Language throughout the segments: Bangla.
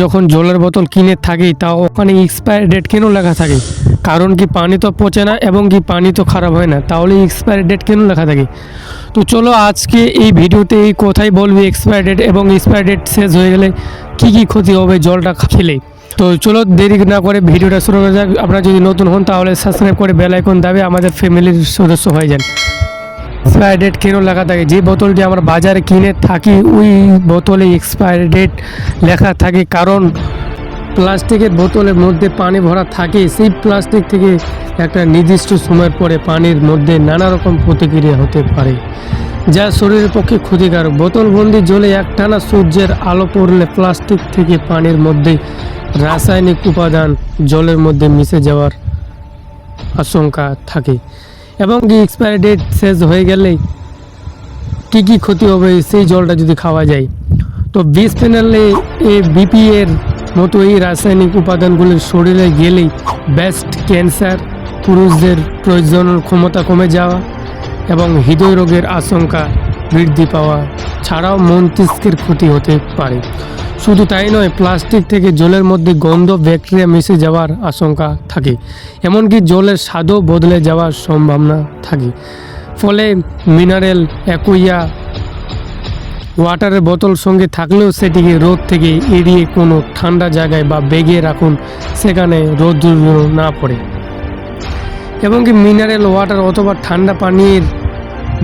যখন জলের বোতল কিনে থাকি, তা ওখানে এক্সপায়ার ডেট কেন লেখা থাকে? কারণ কি পানি তো পচে না এবং কি পানি তো খারাপ হয় না? তাহলে এক্সপায়ার ডেট কেন লেখা থাকে? তো চলো আজকে এই ভিডিওতে এই কথাই বলবি এক্সপায়ার ডেট এবং এক্সপায়ার ডেট শেষ হয়ে গেলে কি কি ক্ষতি হবে জলটা খেলে। তো চলো দেরি না করে ভিডিওটা শুরু করা যাক। আপনারা যদি নতুন হন, তাহলে সাবস্ক্রাইব করে বেল আইকন দাবে আমাদের ফ্যামিলির সদস্য হয়ে যান। এক্সপায়ার ডেট কেন লেখা থাকে? যে বোতলটি আমরা বাজারে কিনে থাকি, ওই বোতলে এক্সপায়ার ডেট লেখা থাকে। কারণ প্লাস্টিকের বোতলের মধ্যে পানি ভরা থাকে। সেই প্লাস্টিক থেকে একটা নির্দিষ্ট সময়ের পরে পানির মধ্যে নানা রকম প্রতিক্রিয়া হতে পারে, যা শরীরের পক্ষে ক্ষতিকারক। বোতলবন্দি জলে একটানা সূর্যের আলো পড়লে প্লাস্টিক থেকে পানির মধ্যে রাসায়নিক উপাদান জলের মধ্যে মিশে যাওয়ার আশঙ্কা থাকে। এবং কি এক্সপায়ারি ডেট শেষ হয়ে গেলে কী কী ক্ষতি হবে সেই জলটা যদি খাওয়া যায়। তো বিষ এ বিপি এর মতো এই রাসায়নিক উপাদানগুলি শরীরে গেলেই ব্যাস্ট ক্যান্সার পুরুষদের প্রয়োজনের ক্ষমতা কমে যাওয়া এবং হৃদয় রোগের আশঙ্কা বৃদ্ধি পাওয়া ছাড়াও মস্তিষ্কের ক্ষতি হতে পারে। শুধু তাই নয়, প্লাস্টিক থেকে জলের মধ্যে গন্ধ, ব্যাকটেরিয়া মিশে যাওয়ার আশঙ্কা থাকে। এমনকি জলের স্বাদও বদলে যাওয়ার সম্ভাবনা থাকে। ফলে মিনারেল অ্যাকুইয়া ওয়াটারের বোতল সঙ্গে থাকলেও সেটিকে রোদ থেকে এড়িয়ে কোনো ঠান্ডা জায়গায় বা বেগে রাখুন, সেখানে রোদ না পড়ে। এবং কি মিনারেল ওয়াটার অথবা ঠান্ডা পানির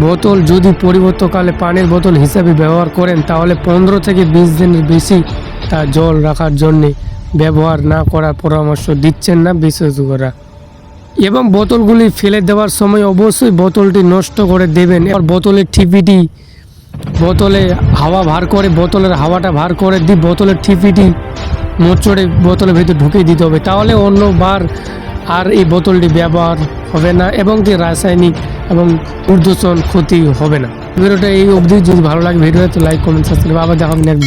বোতল যদি পরিবর্তনকালে পানির বোতল হিসাবে ব্যবহার করেন, তাহলে পনেরো থেকে বিশ দিনের বেশি তা জল রাখার জন্যে ব্যবহার না করার পরামর্শ দিচ্ছেন না বিশেষজ্ঞরা। এবং বোতলগুলি ফেলে দেওয়ার সময় অবশ্যই বোতলটি নষ্ট করে দেবেন। আর বোতলের ঠিপিটি, বোতলে হাওয়া ভার করে, বোতলের হাওয়াটা ভার করে দিয়ে বোতলের ঠিপিটি, মোচড়ে বোতলের ভিতরে ঢুকিয়ে দিতে হবে। তাহলে অন্যবার আর এই বোতলটি ব্যবহার হবে না এবং কি রাসায়নিক এবং ঊর্ধ্বসন ক্ষতি হবে না। ভিডিওটা এই অবধি। যদি ভালো লাগে ভিডিওটা তো লাইক, কমেন্ট সাবস্ক্রাইব আবার দেখা হবে নেক্সট